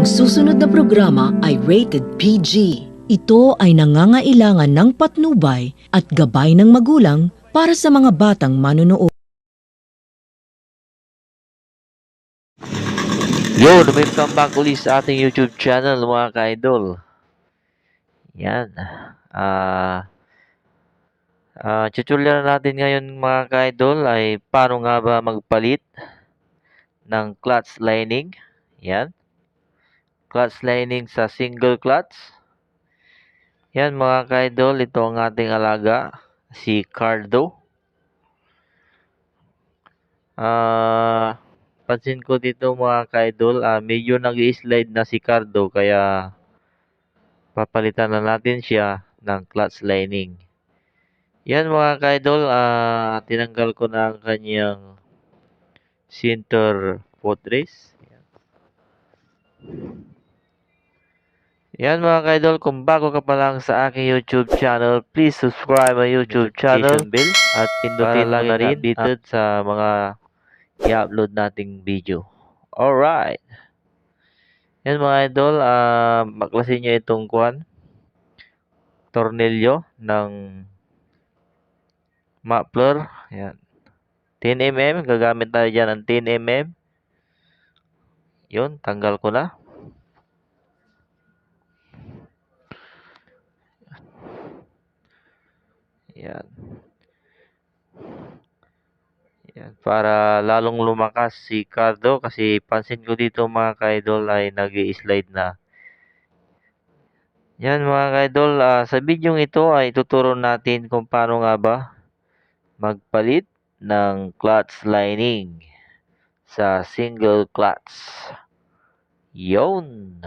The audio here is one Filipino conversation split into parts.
Ang susunod na programa ay rated PG. Ito ay nangangailangan ng patnubay at gabay ng magulang para sa mga batang manunood. Yo, welcome back ulit sa ating YouTube channel mga ka-idol. Yan. Ah ah tutorial natin ngayon mga ka-idol ay paano nga ba magpalit ng clutch lining. Yan. Clutch lining sa single clutch. Yan mga ka-idol, ito ang ating alaga, si Cardo. Ah pansin ko dito mga ka-idol, ah, medyo nag-slide na si Cardo kaya papalitan na natin siya ng clutch lining. Yan mga ka-idol, ah, tinanggal ko na ang kanyang center footrest. Yan mga ka-idol, kung bago ka pa lang sa aking YouTube channel, please subscribe my YouTube channel bell at pindutin mo na rin updated sa mga i-upload nating video. Alright. Yan mga idol, ah baklasin nyo itong kuan tornilyo ng muffler. Yan. 10mm, gagamit tayo dyan ng 10mm. Yun, tanggal ko na. Yan. Yan, para lalong lumakas si Cardo kasi pansin ko dito mga ka-idol ay nag slide na. Yan mga ka-idol, ah, sa video ito ay tuturo natin kung paano nga ba magpalit ng clutch lining sa single clutch. Yun.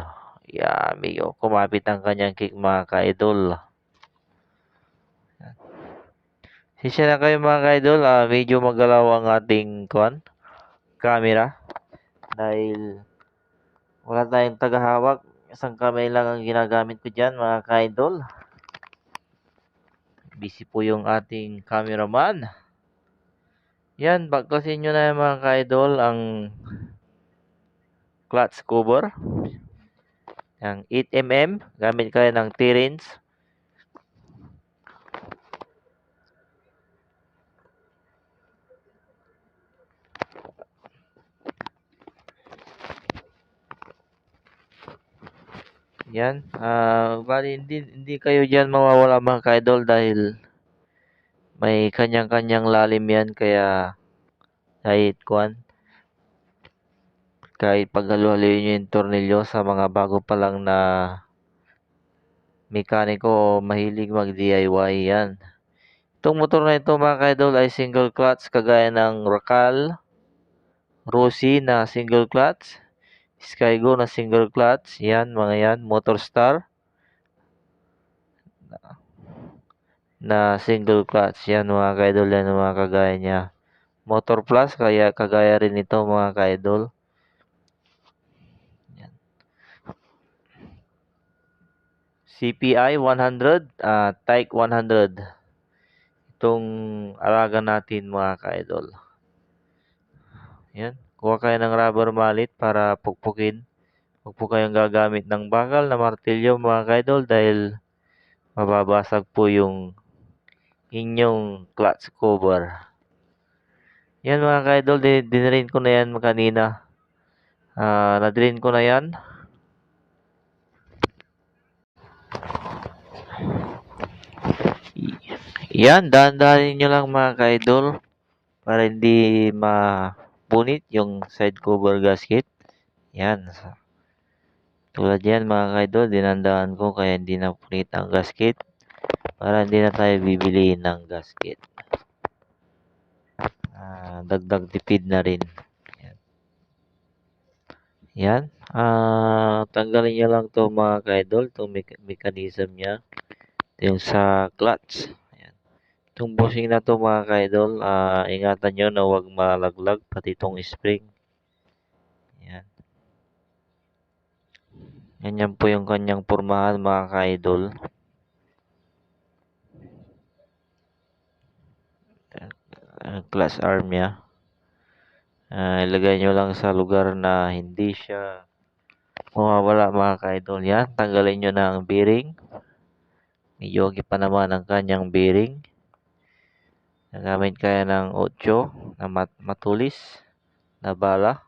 Yeah, medyo kumapit ang kanyang kick mga ka-idol. Sisya na kayo mga ka-idol, ah, medyo magalaw ang ating kuan, camera. Dahil wala tayong tagahawak. Isang kamay lang ang ginagamit ko dyan mga ka-idol. Busy po yung ating cameraman. Yan, baklasin nyo na mga ka-idol ang clutch cover. Ang 8mm, gamit kayo ng T-rings. Yan. Ah, bali hindi hindi kayo diyan mawawala mga ka-idol dahil may kanyang-kanyang lalim yan kaya kahit kuan kahit paghalu-haluin nyo yung tornilyo sa mga bago pa lang na mekaniko mahilig mag DIY yan. Itong motor na ito mga ka-idol ay single clutch kagaya ng Racal, Rossi na single clutch, Skygo na single clutch, yan mga yan, Motor Star na single clutch, yan mga ka-idol yan mga kagaya niya. Motor Plus, kaya kagaya rin ito mga ka-idol. Yan. CPI 100, ah Tyke 100. Itong alaga natin mga ka-idol. Yan. Kuha kayo ng rubber mallet para pukpukin. Huwag po kayong gagamit ng bakal na martilyo mga ka-idol dahil mababasag po yung inyong clutch cover. Yan mga ka-idol, din dinrain ko na yan kanina. Ah, na-drain ko na yan. Yan, dahan-dahanin nyo lang mga ka-idol para hindi mapunit yung side cover gasket. Yan. Tulad yan mga ka-idol, dinandahan ko kaya hindi napunit ang gasket para hindi na tayo bibili ng gasket. Ah, dagdag tipid na rin. Yan. Yan. Ah, tanggalin nyo lang to mga ka-idol, itong me- mechanism niya. Ito yung sa clutch. Itong bushing na to mga ka-idol, ah, ingatan nyo na huwag malaglag, pati itong spring. Yan. Ganyan po yung kanyang pormahan mga ka-idol. uh, class arm niya. Ah, ilagay nyo lang sa lugar na hindi siya mawawala mga ka-idol. Yan, tanggalin nyo na ang bearing. Okay pa naman ang kanyang bearing. Nagamit kaya ng 8 na mat matulis na bala.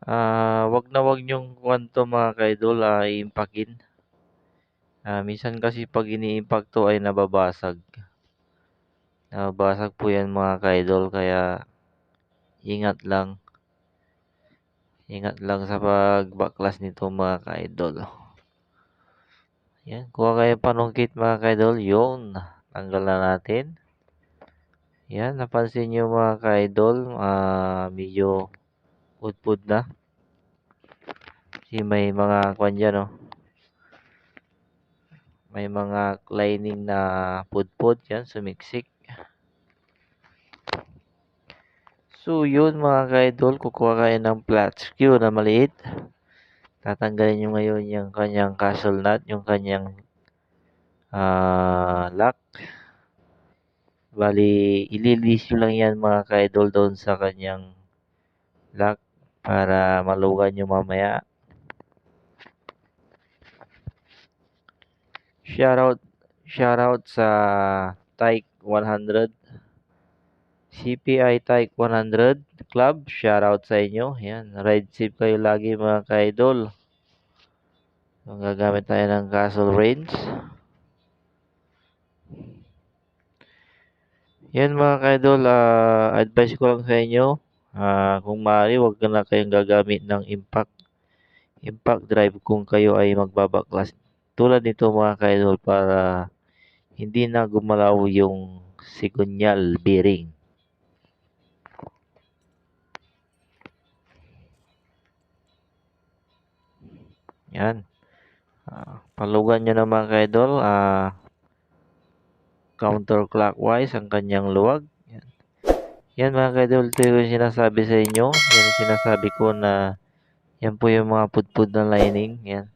Ah, wag na wag niyong kuwan 'to mga ka-idol, ah, iimpakin. Ah, minsan kasi 'pag ini-impact 'to ay nababasag. Nababasag po 'yan mga ka-idol kaya ingat lang. Ingat lang sa pagbaklas nito mga ka-idol. Yan, kuha kayo panungkit mga ka-idol, yun. Tanggal na natin. Yan, napansin niyo mga ka-idol, ah, medyo pudpud na. Kasi may mga kwan dyan, oh. May mga lining na pudpud yan, sumiksik. So, yun mga ka-idol, kukuha kayo ng flat screw na maliit. Tatanggalin nyo ngayon yung kanyang castle nut, yung kanyang ah lock. Bali, ililis nyo lang yan mga ka-idol doon sa kanyang lock para malugan nyo mamaya. Shoutout, shoutout sa Tyke 100. CPI Tyke 100 Club, shoutout sa inyo. Yan, ride safe kayo lagi mga ka-idol. So, gagamit tayo ng castle range. Yan mga ka-idol, ah, advice ko lang sa inyo. ah, kung maaari, wag na kayong gagamit ng impact impact drive kung kayo ay magbabaklas. Tulad nito mga ka-idol para hindi na gumalaw yung sigunyal bearing. Yan. Ah, palugan nyo na mga ka-idol. Ah, counterclockwise ang kanyang luwag. Yan. Yan mga ka-idol, ito yung sinasabi sa inyo. Yan yung sinasabi ko na yan po yung mga pudpud na lining. Yan.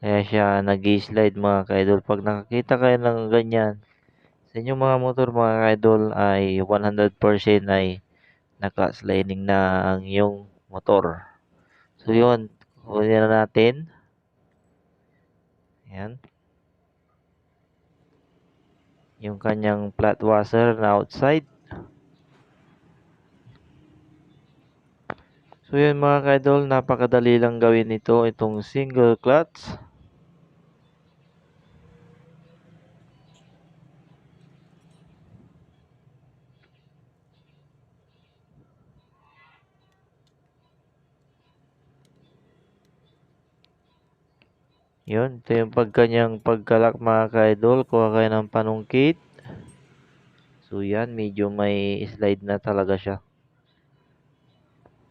Kaya siya nag-slide mga ka-idol. Pag nakakita kayo ng ganyan, sa inyong mga motor mga ka-idol ay 100% ay naka-sliding na ang iyong motor. So yun, kunin na natin. Yan. Yung kanyang flat washer na outside. So yun mga ka-idol, napakadali lang gawin ito, itong single clutch. Yun, ito yung pagkanyang pagkalak mga ka-idol. Kuha kayo ng panungkit. So yan, medyo may slide na talaga siya.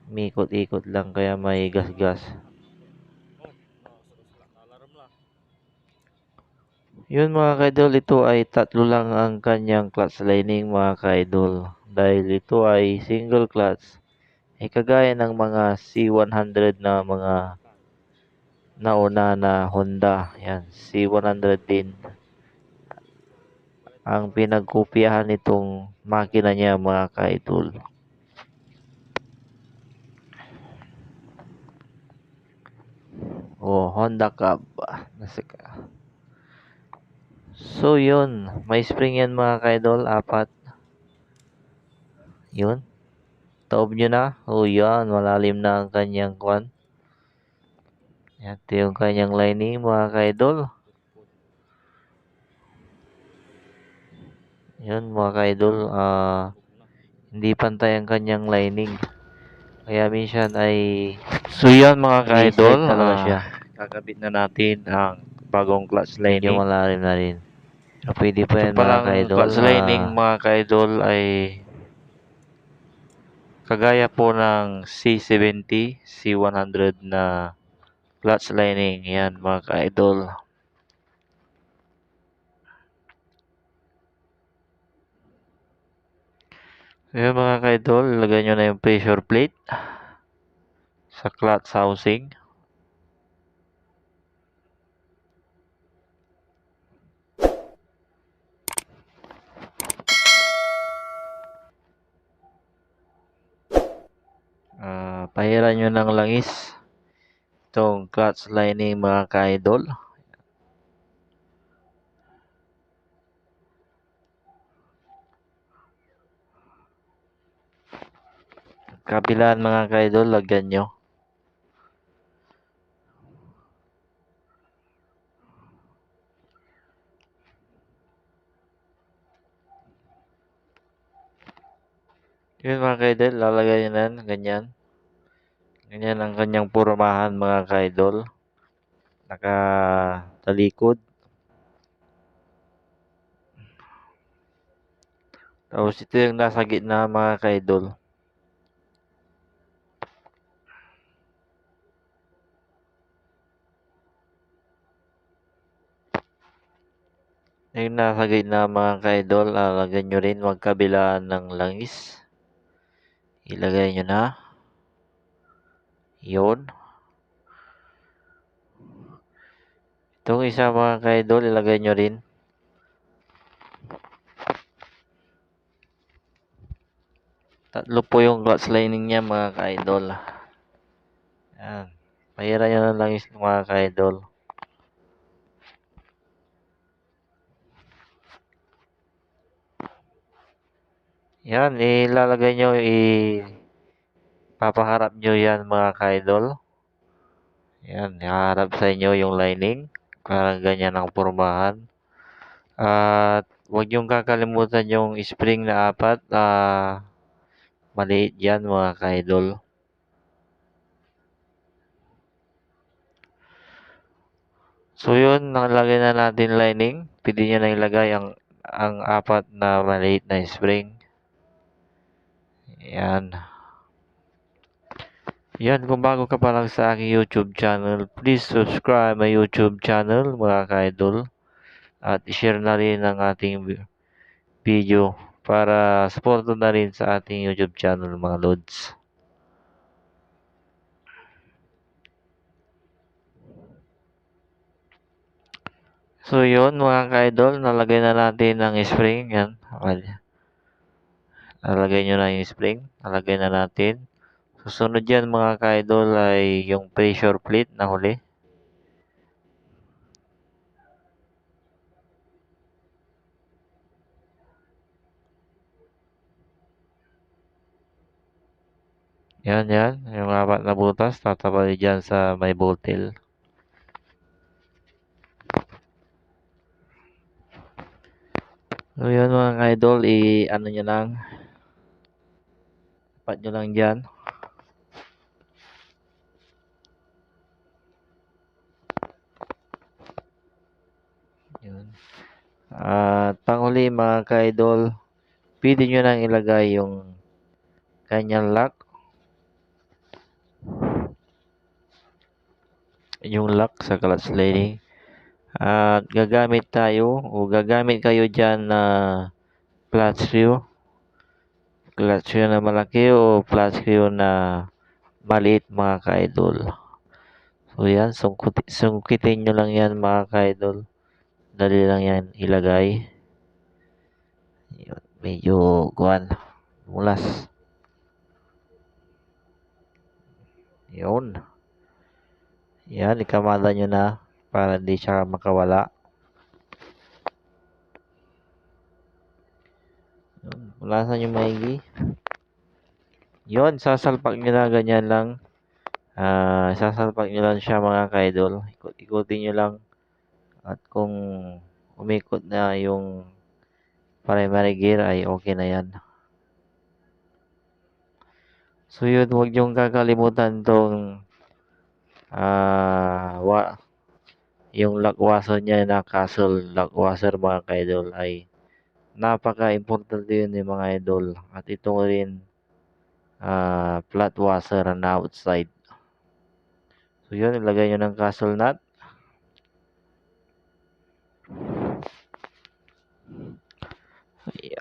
Mikot-ikot lang kaya may gas-gas. Yun mga ka-idol, ito ay tatlo lang ang kanyang clutch lining mga ka-idol. Dahil ito ay single clutch. Ay kagaya ng mga C100 na mga nauna na Honda. Yan, C100 din. Ang pinagkopyahan nitong makina niya mga ka-idol. Oh, Honda Cab. Nasika. So, yun. May spring yan mga ka-idol. Apat. Yun. Taob nyo na. Oh, yan. Malalim na ang kanyang kwan. Ito yung kanyang lining mga ka-idol. Yan mga ka-idol. ah hindi pantay ang kanyang lining. Kaya minsan ay So yan mga ka-idol. Talaga ah, siya. kakabit na natin ang bagong clutch lining. Medyo malalim na rin. Pwede pa yan mga ka-idol. clutch ah, lining, mga ka-idol ay kagaya po ng C70, C100 na clutch lining yan mga ka-idol Ngayon mga ka-idol, ilagay nyo na yung pressure plate sa clutch housing. Uh, pahiran nyo ng langis itong clutch lining mga ka-idol. Kabilaan mga ka-idol, lagyan nyo. Yun mga ka-idol, lalagay nyo na yan, ganyan. Ganyan ang kanyang purmahan mga ka-idol. Nakatalikod. Tapos ito yung nasa gitna mga ka-idol. Yung nasa gitna mga ka-idol, lalagyan nyo rin magkabilaan ng langis. Ilagay nyo na. Yun. Itong isa mga ka-idol, ilagay nyo rin. Tatlo po yung clutch lining niya mga ka-idol. Yan. Mahira nyo ng langis mga ka-idol. Yan, ilalagay nyo, i papaharap nyo yan mga ka-idol. Yan, iharap sa inyo yung lining. Parang ganyan ang pormahan. At huwag niyong kakalimutan yung spring na apat. Ah, maliit yan mga ka-idol. So yun, nakalagay na natin lining. Pwede nyo na ilagay ang, ang apat na maliit na spring. Yan. Yan, kung bago ka pa lang sa aking YouTube channel, please subscribe my YouTube channel, mga ka-idol. At share na rin ang ating vi- video para supporto na rin sa ating YouTube channel, mga lods. So yun, mga ka-idol, nalagay na natin ang spring. Yan. Nalagay nyo na yung spring. Nalagay na natin. Susunod yan mga ka-idol ay yung pressure plate na huli. Yan, yan. Yung apat na butas, tatabali dyan sa may bottle. So yun mga ka-idol, i-ano nyo lang. Tapat nyo lang dyan. Yun. At panghuli mga ka-idol, pwede nyo nang ilagay yung kanyang lock. Yung lock sa clutch lining. At gagamit tayo o gagamit kayo dyan na flat screw. Flat screw na malaki o flat screw na maliit mga ka-idol. So yan, sungkit, sungkitin nyo lang yan mga ka-idol. Dali lang yan ilagay. Yun, medyo guwan. Mulas. Yun. Yan, ikamada nyo na para hindi siya makawala. Yun, Mulasan yung maigi. Yun, sasalpak nyo na ganyan lang. Ah, sasalpak nyo lang siya mga ka-idol. Ikot, ikutin nyo lang. At kung umikot na yung primary gear ay okay na yan. So yun, huwag niyong kakalimutan tong wa, yung lakwasan niya na castle lakwaser mga ka-idol ay napaka-importante yun yung mga idol. At ito rin ah flat washer na outside. So yun, ilagay nyo ng castle nut.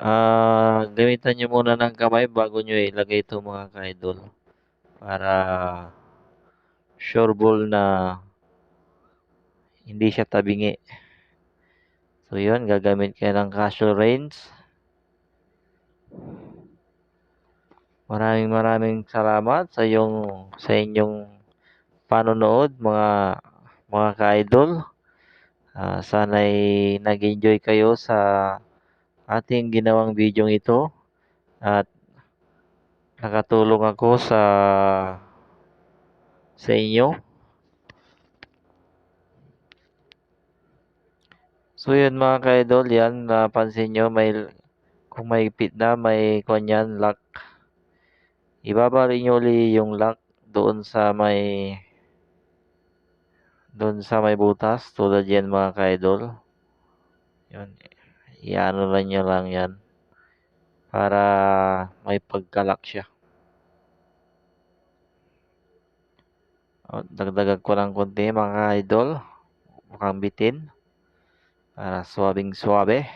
Ah, gamitan nyo muna ng kamay bago nyo ilagay ito mga ka-idol. Para sure ball na hindi siya tabingi. So yun, gagamit kayo ng castle reins. Maraming maraming salamat sa yung sa inyong panonood mga mga ka-idol. Ah, sana'y nag-enjoy kayo sa ating ginawang video ito at nakatulong ako sa sa inyo. So yun mga ka-idol, yan napansin nyo may kung may pit na may kanyan lock. Ibabalik nyo uli yung lock doon sa may doon sa may butas tulad yan mga ka-idol. Yun. Iano lang nyo lang yan para may pagkalak siya. O, dagdagan ko lang konti mga ka-idol. Mukhang bitin. Para swabing swabe.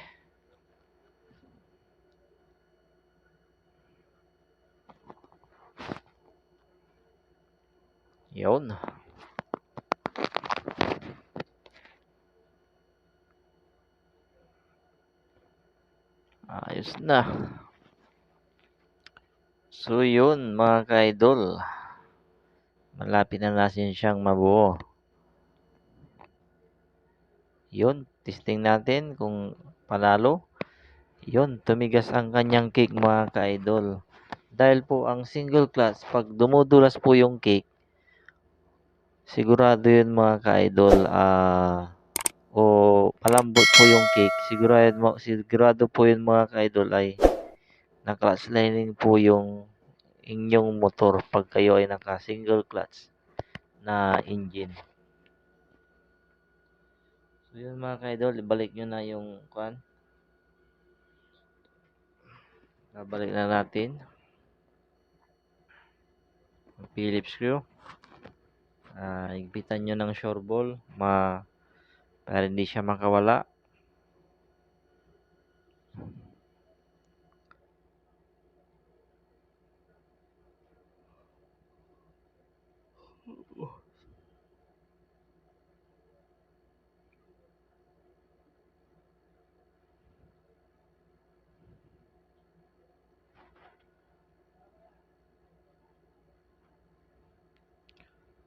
Yun. Ayos na. So yun mga ka-idol. Malapit na natin siyang mabuo. Yun, testing natin kung panalo. Yun, tumigas ang kanyang cake mga ka-idol. Dahil po ang single clutch, pag dumudulas po yung cake, sigurado yun mga ka-idol, ah, o palambot po yung cake, sigurado, mo- sigurado po yun mga ka-idol ay naka-clutch lining po yung inyong motor pag kayo ay naka single clutch na engine. So yun mga ka-idol, ibalik nyo na yung kwan. Babalik na natin. Phillips screw. Ah, igpitan nyo ng shore ball ma para hindi siya makawala.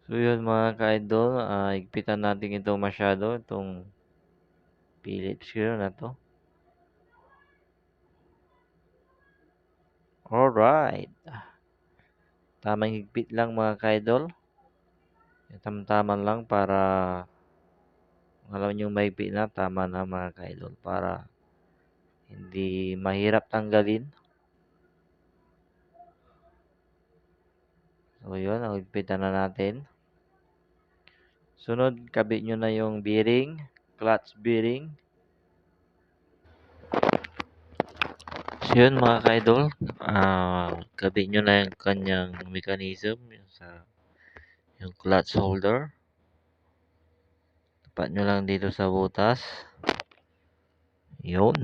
So yun mga ka-idol, ah, igpitan natin ito masyado, itong Phillips screw na to. Alright. Tamang higpit lang mga ka-idol. Tamang-tama lang para alam nyo mahigpit na, tama na mga ka-idol para hindi mahirap tanggalin. So yun, higpitan na natin. Sunod, kabit nyo na yung bearing, clutch bearing. So yun mga ka-idol, ah, kabit nyo na yung kanyang mechanism yung sa yung clutch holder. Tapat nyo lang dito sa butas. Yun.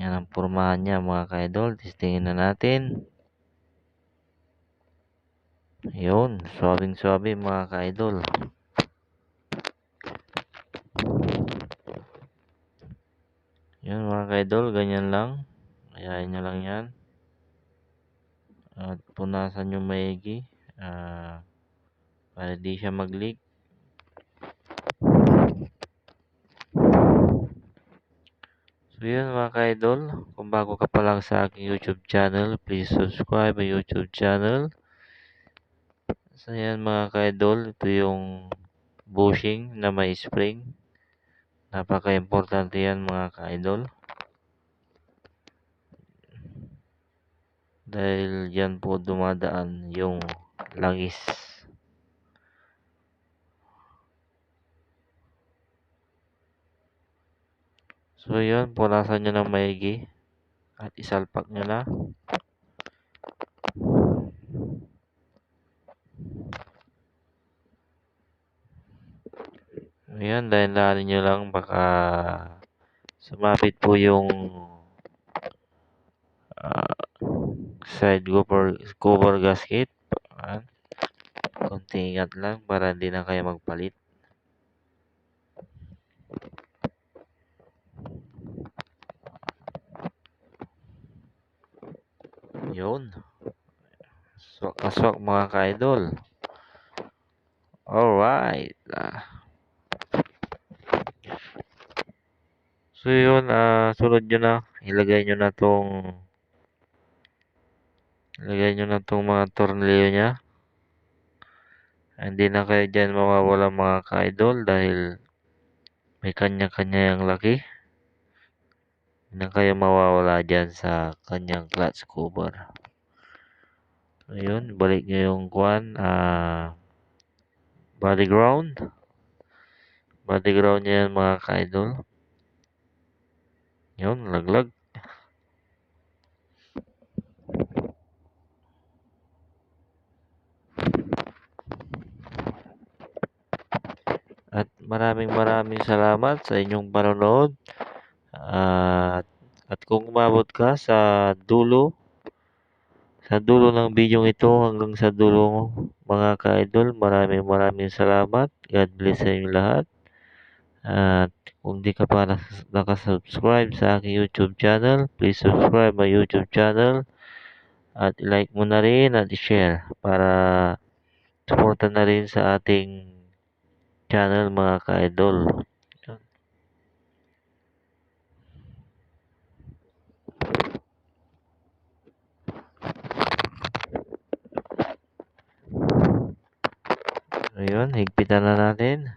Yan ang pormahan niya mga ka-idol. Testingin na natin. Yun. Swabing-swabe mga ka-idol. Yun mga ka-idol. Ganyan lang. Ayayin nyo lang yan. At punasan nyo maigi. Ah, para di siya mag-leak. So yun mga ka-idol, kung bago ka pa lang sa aking YouTube channel, please subscribe my YouTube channel. So yan mga ka-idol, ito yung bushing na may spring. Napaka-importante yan mga ka-idol. Dahil yan po dumadaan yung langis. So yun, punasan nyo ng maigi at isalpak nyo na. Ayan, dahil lahanin nyo lang baka sumapit po yung ah, side cover, cover gasket. Ayan. Konting ingat lang para hindi na kayo magpalit. Yun. Swak na swak mga ka-idol. Alright. Ah. So yun, ah, sunod nyo na. Ilagay nyo na tong ilagay nyo na tong mga tornilyo niya. Hindi na kayo dyan mawawala mga ka-idol dahil may kanya-kanya yung laki. Hindi na kayo mawawala dyan sa kanyang clutch cover. Ayun, balik nyo yung kwan, ah, body ground. Body ground niya yan mga ka-idol. Yun, laglag. At maraming maraming salamat sa inyong panonood. At, at kung umabot ka sa dulo, sa dulo ng video ito hanggang sa dulo mga ka-idol, maraming maraming salamat. God bless sa inyo lahat. At kung di ka pa nakasubscribe sa aking YouTube channel, please subscribe my YouTube channel. At like mo na rin at i-share para suporta na rin sa ating channel mga ka-idol. Yun. Ayun, higpitan na natin.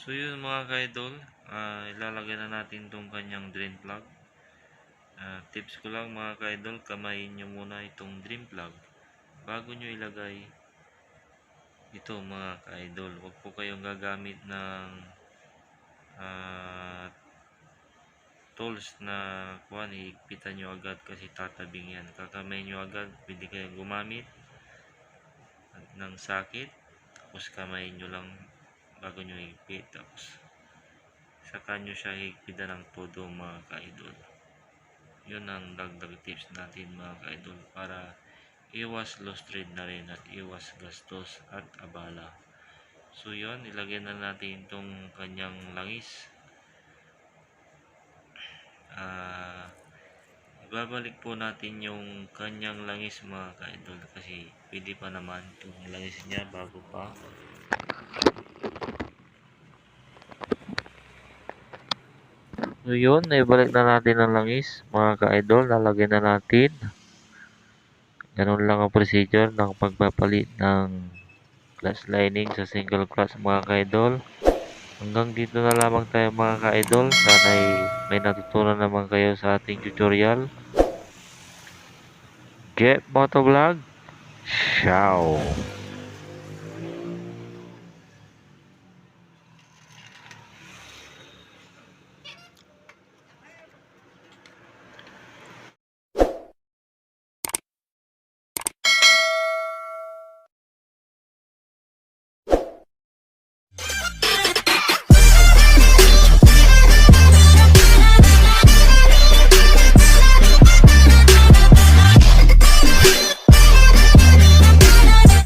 So yun mga ka-idol, ilalagay na natin tong kanyang drain plug. Ah, tips ko lang mga ka-idol, kamayin nyo muna itong drain plug bago nyo ilagay ito mga ka-idol. Huwag po kayong gagamit ng ah, tools na kuhan, higpitan nyo agad kasi tatabing yan. Kakamay nyo agad, pwede kayong gumamit ng sakit tapos kamay nyo lang bago nyo higpit tapos saka nyo siya higpitan ng todo mga ka-idol. Yun ang dagdag tips natin mga ka-idol para iwas lost trade na rin at iwas gastos at abala. So yun ilagay na natin itong kanyang langis. Ah ibabalik po natin yung kanyang langis mga ka-idol kasi pwede pa naman itong langis niya bago pa So yun, naibalik na natin ang langis mga ka-idol. Lalagyan na natin. Ganun lang ang procedure ng pagpapalit ng clutch lining sa single clutch mga ka-idol. Hanggang dito na lamang tayo mga ka-idol. Sana may natutunan naman kayo sa ating tutorial. Get Motovlog. Ciao!